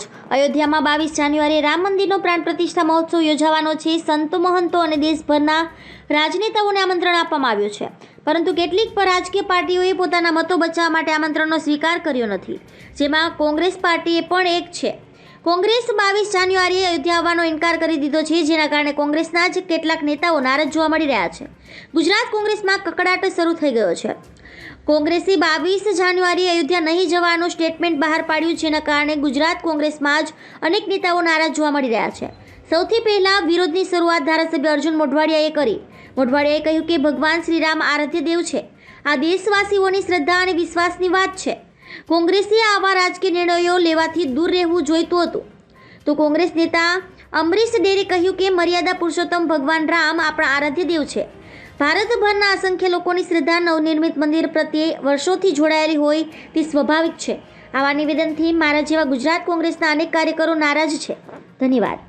જ. અયોધ્યામાં બાવીસ જાન્યુઆરીએ રામ મંદિરનો પ્રાણ પ્રતિષ્ઠા મહોત્સવ યોજાવાનો છે. સંતો, મહંતો અને દેશભરના રાજનેતાઓને આમંત્રણ આપવામાં આવ્યું છે. પરંતુ કેટલીક રાજકીય પાર્ટીઓએ પોતાના મતો બચાવવા માટે આમંત્રણનો સ્વીકાર કર્યો નથી, જેમાં કોંગ્રેસ પાર્ટીએ પણ એક છે. કોંગ્રેસ બાવીસ જાન્યુઆરીએ અયોધ્યા આવવાનો ઇનકાર કરી દીધો છે, જેના કારણે કોંગ્રેસના જ કેટલાક નેતાઓ નારાજ જોવા મળી રહ્યા છે. ગુજરાત કોંગ્રેસમાં કકડાટ શરૂ થઈ ગયો છે. કોંગ્રેસે બાવીસ જાન્યુઆરીએ અયોધ્યા નહીં જવાનું સ્ટેટમેન્ટ બહાર પાડ્યું જેના કારણે ગુજરાત કોંગ્રેસમાં જ અનેક નેતાઓ નારાજ જોવા મળી રહ્યા છે. સૌથી પહેલા વિરોધની શરૂઆત ધારાસભ્ય અર્જુન મોઢવાડિયાએ કરી. મોઢવાડિયાએ કહ્યું કે ભગવાન શ્રીરામ આરાધ્ય દેવ છે. આ દેશવાસીઓની શ્રદ્ધા અને વિશ્વાસની વાત છે. કોંગ્રેસે આવા રાજકીય નિર્ણયો લેવાથી દૂર રહેવું જોઈતું હતું. તો કોંગ્રેસ નેતા અમરીશ ડેરે કહ્યું કે મર્યાદા પુરુષોત્તમ ભગવાન રામ આપણા આરાધ્ય દેવ છે. ભારતભરના અસંખ્ય લોકોની શ્રદ્ધા નવનિર્મિત મંદિર પ્રત્યે વર્ષોથી જોડાયેલી હોય તે સ્વાભાવિક છે. આવા નિવેદનથી મારા જેવા ગુજરાત કોંગ્રેસના અનેક કાર્યકરો નારાજ છે. ધન્યવાદ.